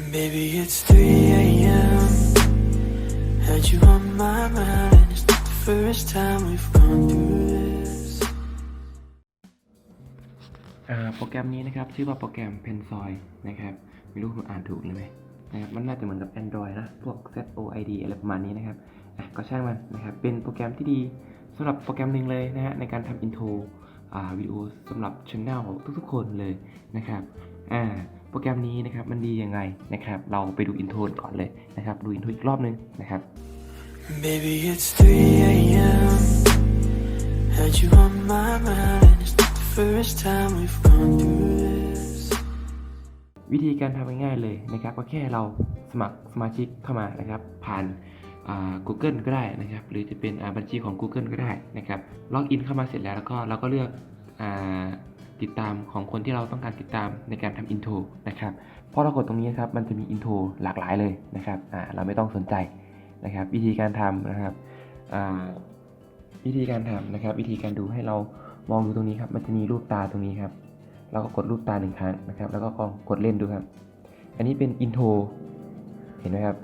Maybe it's 3 a.m. Had you on my mind, and it's not the first time we've gone through this. อ่าโปรแกรมนี้นะครับ ชื่อว่าโปรแกรม Pensoy นะครับ ไม่รู้ผมอ่านถูกหรือไม่นะครับ มันน่าจะเหมือนกับ Android นะ พวก ZOID อะไรประมาณนี้นะครับ อะ ก็ช่างมันนะครับ เป็นโปรแกรมที่ดีสำหรับโปรแกรมหนึ่งเลยนะฮะ ในการทำอินโทรวิดีโอสำหรับช anel ทุกๆคนเลยนะครับ อ่า โปรแกรมนี้นะครับมันดียังไงนะครับเราไปดูอินโทรก่อนเลยนะครับดูอินโทรอีกรอบนึงนะครับ Maybe it's 3 a.m. Had you on my mind, and it's not the first time we've gone through this. วิธีการทำง่ายๆเลยนะครับ ก็แค่เราสมัครสมาชิกเข้ามานะครับ ผ่านอ่า Google ก็ได้นะครับ หรือจะเป็นอ่าบัญชีของ Google ก็ได้นะครับล็อกอินเข้ามาเสร็จแล้วแล้วก็เราก็เลือกอา ติดตามของคนที่เราต้องการติดตามในการทำอินโทรนะครับพอเรากดตรงนี้ครับมันจะมีอินโทรหลากหลายเลยนะครับอ่าเราไม่ต้องสนใจนะครับวิธีการทำนะครับอ่าวิธีการทำนะครับ วิธีการดูให้เรามองดูตรงนี้ครับมันจะมีรูปตาตรงนี้ครับเราก็กดรูปตาหนึ่งครั้งนะครับ แล้วก็ลองกดเล่นดูครับ อันนี้เป็นอินโทรเห็นไหมครับ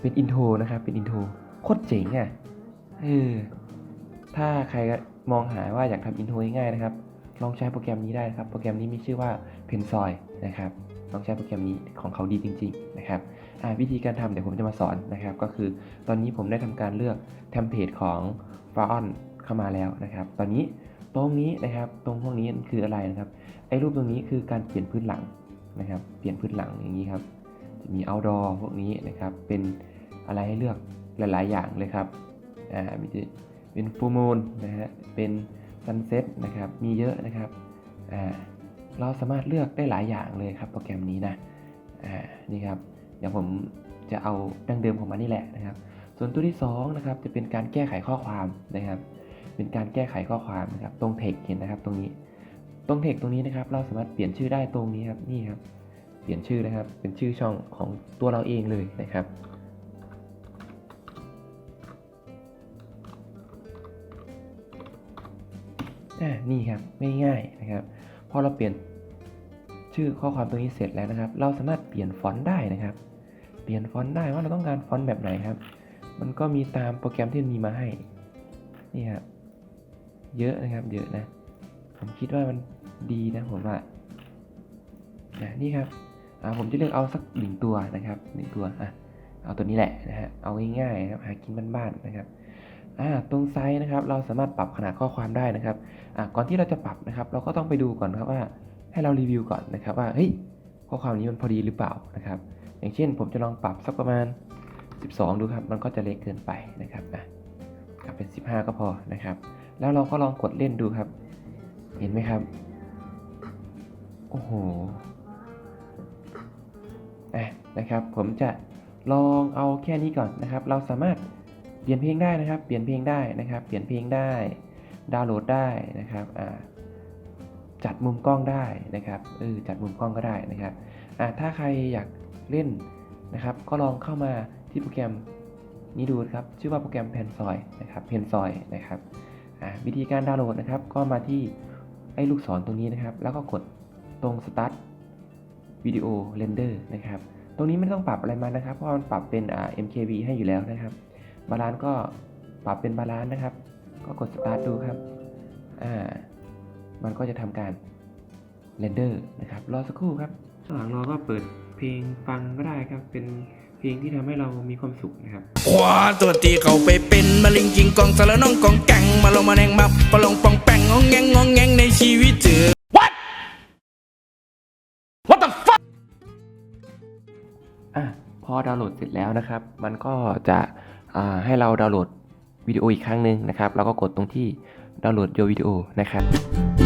เป็นอินโทรนะครับ เป็นอินโทรโคตรเจ๋งอะเออถ้าใครมองหาว่าอยากทำอินโทรง่ายๆนะครับ ลองใช้โปรแกรมนี้ได้นะครับ โปรแกรมนี้มีชื่อว่า Pensoy นะครับ ลองใช้โปรแกรมนี้ของเขาดีจริง ๆ นะครับอ่าวิธีการทำเดี๋ยวผมจะมาสอนนะครับ ก็คือตอนนี้ผมได้ทำการเลือกเทมเพลตของ f a o n เข้ามาแล้วนะครับ ตอนนี้ตรงนี้นะครับ ตรงพวกนี้คืออะไรนะครับ ไอ้รูปตรงนี้คือการเปลี่ยนพื้นหลังนะครับ เปลี่ยนพื้นหลังอย่างนี้ครับ จะมี outdoor พวกนี้นะครับ เป็นอะไรให้เลือกหลาย ๆ อย่างเลยครับ อ่า มีจะเป็น full moon นะฮะเป็น sunset นะครับ มีเยอะนะครับ เราสามารถเลือกได้หลายอย่างเลยครับโปรแกรมนี้นะนี่ครับ เดี๋ยวผมจะเอาดั้งเดิมของมันนี่แหละนะครับ ส่วนตัวที่สองนะครับจะเป็นการแก้ไขข้อความนะครับ เป็นการแก้ไขข้อความนะครับ ตรง text เห็นนะครับ ตรงนี้ ตรงเทคตรงนี้นะครับ เราสามารถเปลี่ยนชื่อได้ตรงนี้ครับ นี่ครับ เปลี่ยนชื่อนะครับ เป็นชื่อช่องของตัวเราเองเลยนะครับ นี่ครับง่ายๆนะครับ พอเราเปลี่ยนชื่อข้อความตรงนี้เสร็จแล้วนะครับ เราสามารถเปลี่ยนฟอนต์ได้นะครับ เปลี่ยนฟอนต์ได้ว่าเราต้องการฟอนต์แบบไหนครับ มันก็มีตามโปรแกรมที่มีมาให้ นี่ครับ เยอะนะครับ เยอะนะ ผมคิดว่ามันดีนะผมว่าอะนี่ครับอ่าผมจะเลือกเอาสักหนึ่งตัวนะครับหนึ่งตัว อะ เอาตัวนี้แหละนะฮะ เอาง่ายๆนะครับ หากินบ้านๆนะครับ อ่า ตรงไซส์นะครับ เราสามารถปรับขนาดข้อความได้นะครับ อ่า ก่อนที่เราจะปรับนะครับ เราก็ต้องไปดูก่อนครับว่า ให้เรารีวิวก่อนนะครับว่า เฮ้ย ข้อความนี้มันพอดีหรือเปล่านะครับ อย่างเช่น ผมจะลองปรับสักประมาณ 12 ดูครับ มันก็จะเล็กเกินไปนะครับอะกลับเป็น 15 ก็พอนะครับ แล้วเราก็ลองกดเล่นดูครับ เห็นไหมครับ โอ้โหอะนะครับ ผมจะ ลองเอาแค่นี้ก่อนนะครับ เราสามารถเปลี่ยนเพลงได้นะครับ เปลี่ยนเพลงได้นะครับ เปลี่ยนเพลงได้ ดาวน์โหลดได้นะครับจัดมุมกล้องได้นะครับเออจัดมุมกล้องก็ได้นะครับถ้าใครอยากเล่นนะครับ ก็ลองเข้ามาที่โปรแกรมนี้ดูครับ ชื่อว่าโปรแกรม Pensoy นะครับ Pensoy นะครับวิธีการดาวน์โหลดนะครับ ก็มาที่ไอ้ลูกศรตรงนี้นะครับ แล้วก็กดตรง start video render นะครับ ตรงนี้ไม่ต้องปรับอะไรมานะครับ เพราะมันปรับเป็นอ่า MKV ให้อยู่แล้วนะครับ บาลานซ์ก็ปรับเป็นบาลานซ์นะครับ ก็กด start ดูครับ อ่า มันก็จะทำการ render นะครับ รอสักครู่ครับข้างหลังเราก็เปิดเพลงฟังก็ได้ครับ เป็นเพลงที่ทำให้เรามีความสุขนะครับขวาตัวตีเขาไปเป็นมะลิงกิงกองสารน้องกองแกงมาลงมาแนงมาปะลงปองแปงงองแงงงองแงงในชี พอดาวน์โหลดเสร็จแล้วนะครับ มันก็จะให้เราดาวน์โหลดวิดีโออีกครั้งหนึ่งนะครับแล้วก็กดตรงที่ดาวน์โหลดโยวิดีโอนะครับ